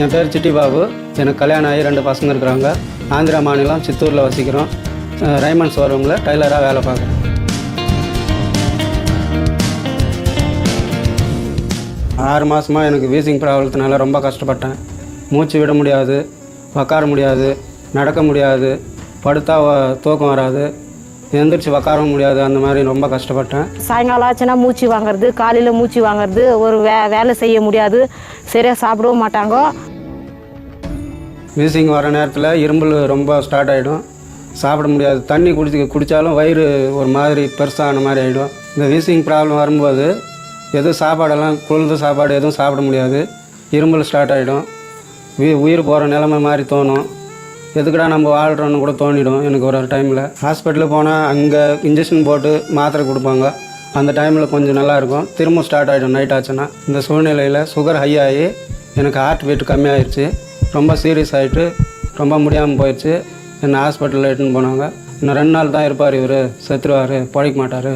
என் பேர் சிட்டி பாபு. எனக்கு கல்யாணம் ஆகி ரெண்டு பசங்க இருக்கிறாங்க. ஆந்திரா மாநிலம் சித்தூரில் வசிக்கிறோம். ரைமண்ட் ஷோரூமில் டைலராக வேலை பார்க்குறேன். ஆறு மாதமாக எனக்கு வீசிங் ப்ராப்ளத்தினால ரொம்ப கஷ்டப்பட்டேன். மூச்சு விட முடியாது உக்கார முடியாது நடக்க முடியாது படுத்தா தூக்கம் வராது எந்திரிச்சு உக்காரவும் முடியாது அந்த மாதிரி ரொம்ப கஷ்டப்பட்டேன். சாயங்காலம் ஆச்சுன்னா மூச்சு வாங்குறது காலையில் மூச்சு வாங்குறது ஒரு வே வேலை செய்ய முடியாது சரியாக சாப்பிடவும் மாட்டாங்க. வீசிங் வர நேரத்தில் இரும்பல் ரொம்ப ஸ்டார்ட் ஆகிடும் சாப்பிட முடியாது. தண்ணி குடிச்சு குடித்தாலும் வயிறு ஒரு மாதிரி பெருசான மாதிரி ஆகிடும் இந்த வீசிங் ப்ராப்ளம் வரும்போது எதுவும் சாப்பாடெல்லாம் குளிர்ந்த சாப்பாடு எதுவும் சாப்பிட முடியாது. இரும்பல் ஸ்டார்ட் ஆகிடும் உயிர் போகிற நிலைமை மாதிரி தோணும். எதுக்கடா நம்ம வாழ்கிறோன்னு கூட தோணிடும் எனக்கு ஒரு ஒரு டைமில் ஹாஸ்பிட்டலுக்கு போனால் அங்கே இன்ஜெக்ஷன் போட்டு மாத்திரை கொடுப்பாங்க. அந்த டைமில் கொஞ்சம் நல்லாயிருக்கும் திரும்ப ஸ்டார்ட் ஆகிடும் நைட் ஆச்சுன்னா. இந்த சூழ்நிலையில் சுகர் ஹை ஆகி எனக்கு ஹார்ட் பீட் கம்மியாயிருச்சு. ரொம்ப சீரியஸ் ஆகிட்டு ரொம்ப முடியாமல் போயிடுச்சு என்னை ஹாஸ்பிட்டலில் எடுத்துன்னு போனாங்க இன்னும் ரெண்டு நாள் தான் இருப்பார் இவர். செத்துருவார். பிழைக்க மாட்டார்.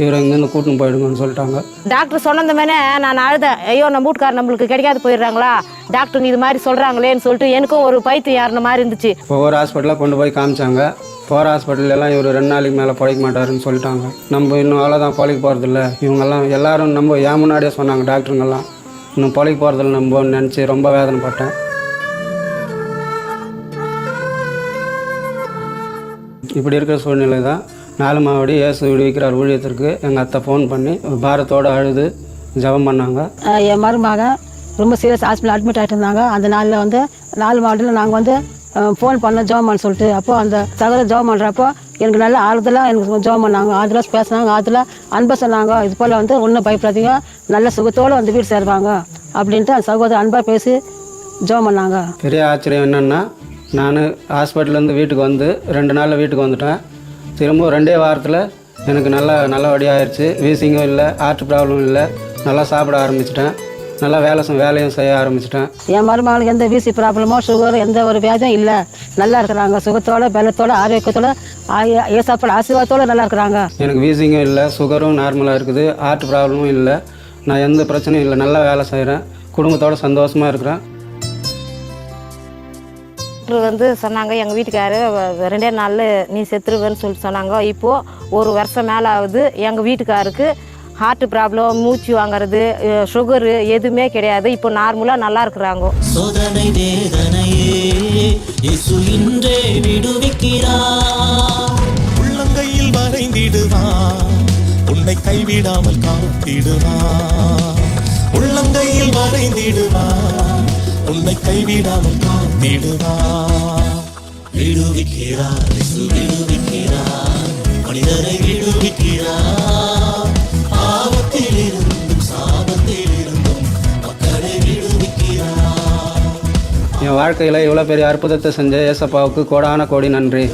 இவர் இங்கேருந்து கூட்டின்னு போயிடுங்கன்னு சொல்லிட்டாங்க. டாக்டர் சொன்னதுமேனே நான் அழுதேன். ஐயோ நம்ம வீட்டுக்கார் நம்மளுக்கு கிடைக்காது போயிடுறாங்களா? டாக்டர் இது மாதிரி சொல்கிறாங்களேன்னு சொல்லிட்டு எனக்கும் ஒரு பைத்தியம் ஏறின மாதிரி இருந்துச்சு. ஒவ்வொரு ஹாஸ்பிட்டலாக கொண்டு போய் காமிச்சாங்க. போகிற ஹாஸ்பிட்டல் எல்லாம் இவர் ரெண்டு நாளைக்கு மேலே பிழைக்க மாட்டாருன்னு சொல்லிட்டாங்க. நம்ம இன்னும் அவ்வளோதான் பிழைக்க போகிறதில்ல இவங்கெல்லாம் எல்லாரும் நம்ம ஏன் முன்னாடியே சொன்னாங்க டாக்டருங்கெல்லாம் இன்னும் பிழைக்க போகிறதில்ல நம்ம நினச்சி ரொம்ப வேதனைப்பட்டேன். இப்படி இருக்கிற சூழ்நிலை தான். நாலு மாவடி இயேசு விடுவிக்கிறார் ஊழியத்திற்கு. எங்கள் அத்தை ஃபோன் பண்ணி பாரத்தோடு அழுது ஜெபம் பண்ணாங்க. என் மருமக ரொம்ப சீரியஸ் ஹாஸ்பிட்டல் அட்மிட் ஆகிட்டு இருந்தாங்க. அந்த நாளில் வந்து நாலு மாவட்டத்தில் நாங்கள் வந்து ஃபோன் பண்ணோம் ஜோம் பண்ண சொல்லிட்டு அப்போ அந்த சகோதரர் ஜோம் பண்ணுறப்போ எனக்கு நல்ல ஆறுதலாக எனக்கு ஜோம் பண்ணாங்க. ஆறுதலாக பேசினாங்க ஆறுதலாக அன்பை சொன்னாங்க. இது போல் வந்து ஒன்றும் பயப்படாதீங்க. நல்ல சுகத்தோடு வந்து வீடு சேருவாங்க. அப்படின்ட்டு அந்த சகோதரர் அன்பாக பேசி ஜோம் பண்ணாங்க. பெரிய ஆச்சரியம் என்னென்னா நான் ஹாஸ்பிட்டல்லேருந்து வீட்டுக்கு வந்து ரெண்டு நாளில் வீட்டுக்கு வந்துட்டேன். திரும்ப ரெண்டே வாரத்தில் எனக்கு நல்லா நல்லபடியாக ஆயிடுச்சு வீசிங்கும் இல்லை ஹார்ட் ப்ராப்ளம் இல்லை. நல்லா சாப்பிட ஆரம்பிச்சிட்டேன். நல்லா வேலை வேலையும் செய்ய ஆரம்பிச்சிட்டேன். என் மருமகளுக்கு எந்த வீசி ப்ராப்ளமோ சுகர் எந்த ஒரு வியாதியும் இல்லை. நல்லா இருக்கிறாங்க. சுகத்தோட பலத்தோட ஆரோக்கியத்தோட ஏசாப்பட ஆசீர்வாதத்தோட நல்லா இருக்கிறாங்க. எனக்கு வீசிங்கும் இல்லை சுகரும் நார்மலாக இருக்குது. ஹார்ட் ப்ராப்ளமும் இல்லை. நான் எந்த பிரச்சனையும் இல்லை. நல்லா வேலை செய்கிறேன் குடும்பத்தோட சந்தோஷமாக இருக்கிறேன். டாக்டர் வந்து சொன்னாங்க எங்கள் வீட்டுக்காரு ரெண்டே நாளில் நீ செத்துருவேன்னு சொல்லிட்டு சொன்னாங்க. இப்போது ஒரு வருஷம் மேலே ஆகுது எங்கள் வீட்டுக்காருக்கு ஹார்ட் ப்ராப்ளம் மூச்சு வாங்குறது சுகரு எதுவுமே கிடையாது. இப்போ நார்மலாக நல்லா இருக்கிறாங்க. சோதனை வேதனையே இயேசு இன்றே விடுவிக்கிறார். உள்ளங்கையில் வரைந்திடுவார் உன்னை கைவிடாமல் காத்திடுவார். உள்ளங்கையில் வரைந்திடுவார் உன்னை கைவிடாமல் காத்திடுவார் விடுவிக்கிறார் விடுவிக்கிறார். மனிதரை விடுவிக்கிறார். ஆபத்தில் இருந்தும் சாபத்தில் இருந்தும் மக்களை விடுவிக்கிறார். என் வாழ்க்கையில் இவ்வளோ பெரிய அற்புதத்தை செஞ்ச ஏசப்பாவுக்கு கோடான கோடி நன்றி.